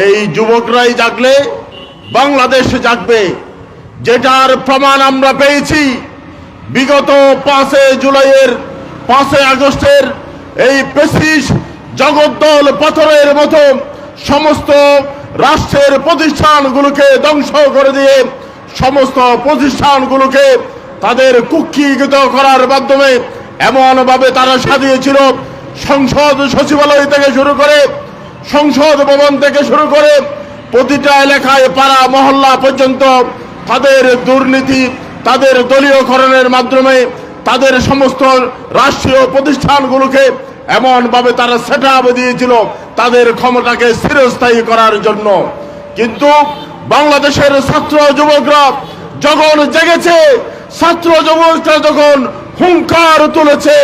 এই যুবকরাই জাগলে বাংলাদেশ জাগবে। যেটার প্রমাণ আমরা পেয়েছি, বিগত পাঁচে জুলাইয়ের পাঁচে আগস্টের এই পেশিস জগদ্দল পাথরের মতো সমস্ত রাষ্ট্রের প্রতিষ্ঠানগুলোকে ধ্বংস করে দিয়ে সমস্ত প্রতিষ্ঠানগুলোকে তাদের কুক্ষিগত করার মাধ্যমে এমনভাবে তারা সাজিয়েছিল। সংসদ সচিবালয় থেকে শুরু করে সংসদ ভবন থেকে শুরু করে প্রতিটা এলাকায়, পাড়া, মহল্লা পর্যন্ত তাদের দুর্নীতি, তাদের দলীয়করণের মাধ্যমে তাদের সমস্ত রাষ্ট্রীয় প্রতিষ্ঠানগুলোকে এমনভাবে তারা সেট আপ দিয়েছিল, তাদের ক্ষমতাকে স্থিরস্থায়ী করার জন্য। কিন্তু বাংলাদেশের ছাত্র যুবকরা যখন জেগেছে, ছাত্র যুবকরা যখন হুঙ্কার তুলেছে,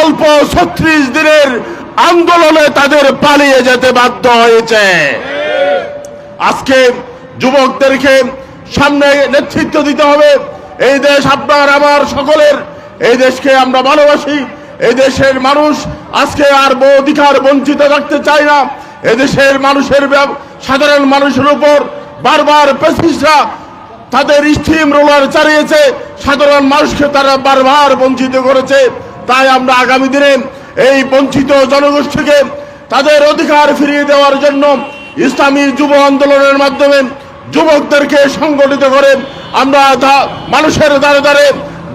অল্প ছত্রিশ দিনের আন্দোলনে তাদের পালিয়ে যেতে বাধ্য হয়েছে। আজকে যুবকদেরকে সামনে নেতৃত্ব দিতে হবে। এই দেশ আপনার, আমার সকলের। এই দেশকে আমরা ভালোবাসি। এই দেশের মানুষ আজকে আর অধিকার বঞ্চিত রাখতে চায় না। এদেশের মানুষের সাধারণ মানুষের উপর বারবার পেসিসরা তাদের স্টিম রোলার চালিয়েছে। সাধারণ মানুষকে তারা বারবার বঞ্চিত করেছে। তাই আমরা আগামী দিনে এই বঞ্চিত জনগোষ্ঠীকে তাদের অধিকার ফিরিয়ে দেওয়ার জন্য ইসলামী যুব আন্দোলনের মাধ্যমে যুবকদেরকে সংগঠিত করে আমরা মানুষের দ্বারে দ্বারে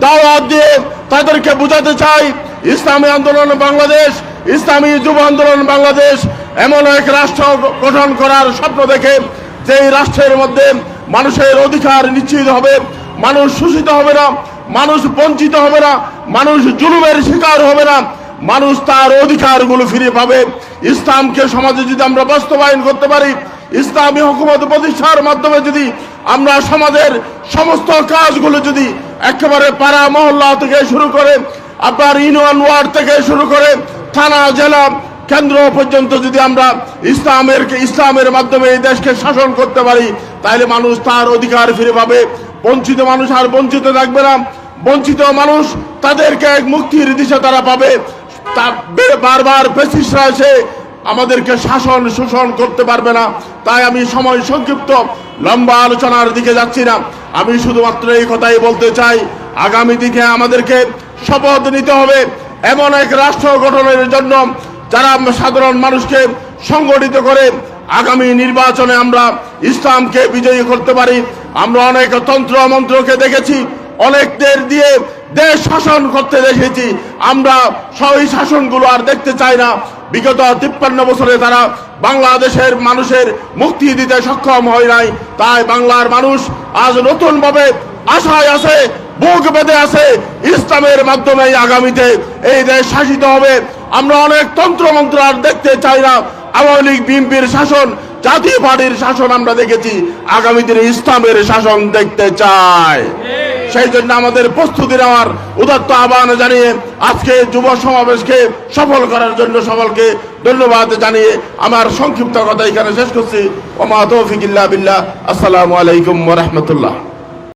দাওয়াত দিয়ে তাদেরকে বোঝাতে চাই, ইসলামী আন্দোলন বাংলাদেশ, ইসলামী যুব আন্দোলন বাংলাদেশ এমন এক রাষ্ট্র গঠন করার স্বপ্ন দেখে যেই রাষ্ট্রের মধ্যে মানুষের অধিকার নিশ্চিত হবে, মানুষ শোষিত হবে না, মানুষ বঞ্চিত হবে না, মানুষ জুলুমের শিকার হবে না মানুষ তার অধিকারগুলো ফিরে পাবে। ইসলামকে সমাজে যদি আমরা বাস্তবায়ন করতে পারি, ইসলামী হুকুমত প্রতিষ্ঠার মাধ্যমে যদি আমরা সমাজের সমস্ত কাজগুলো যদি একেবারে পাড়া মহল্লা থেকে শুরু করে, আপনার ইউনিয়ন ওয়ার্ড থেকে শুরু করে, থানা, জেলা কেন্দ্র পর্যন্ত যদি আমরা ইসলামের ইসলামের মাধ্যমে এই দেশকে শাসন করতে পারি, তাহলে মানুষ তার অধিকার ফিরে পাবে। বঞ্চিত মানুষ আর বঞ্চিত থাকবে না। বঞ্চিত মানুষ তাদেরকে এক মুক্তির দিশা তারা পাবে। তা বারবার পেশিসরা এসে আমাদেরকে শাসন শোষণ করতে পারবে না। তাই আমি সময় সংক্ষিপ্ত, লম্বা আলোচনার দিকে যাচ্ছি না। আমি শুধুমাত্র এই কথাই বলতে চাই, আগামী দিকে আমাদেরকে শপথ নিতে হবে এমন এক রাষ্ট্র গঠনের জন্য যারা সাধারণ মানুষকে সংগঠিত করে আগামী নির্বাচনে আমরা ইসলামকে বিজয়ী করতে পারি। আমরা অনেক তন্ত্র মন্ত্রকে দেখেছি, অনেকদের দিয়ে দেশ শাসন করতে দেখেছি। আমরা সেই শাসনগুলো আর দেখতে চাই না। বিগত তিপ্পান্ন বছরে তারা বাংলাদেশের মানুষের মুক্তি দিতে সক্ষম হয় নাই, তাই বাংলার মানুষ আজ নতুন ভাবে আশায় আছে, বুক বেঁধে আছে ইসলামের মাধ্যমে আগামীতে এই দেশ শাসিত হবে। আমরা অনেক তন্ত্রমন্ত্র আর দেখতে চাই না। আওয়ামী লীগ, বিএনপির শাসন, জাতীয় পার্টির শাসন আমরা দেখেছি। আগামী দিনে ইসলামের শাসন দেখতে চাই। সেই জন্য আমাদের প্রস্তুতি নেওয়ার উদাত্ত আহ্বান জানিয়ে আজকে যুব সমাবেশকে সফল করার জন্য সকলকে ধন্যবাদ জানিয়ে আমার সংক্ষিপ্ত কথা এখানে শেষ করছি। ওমা তৌফিকিল্লা বিল্লাহ। আসসালামু আলাইকুম রাহমাতুল্লাহ।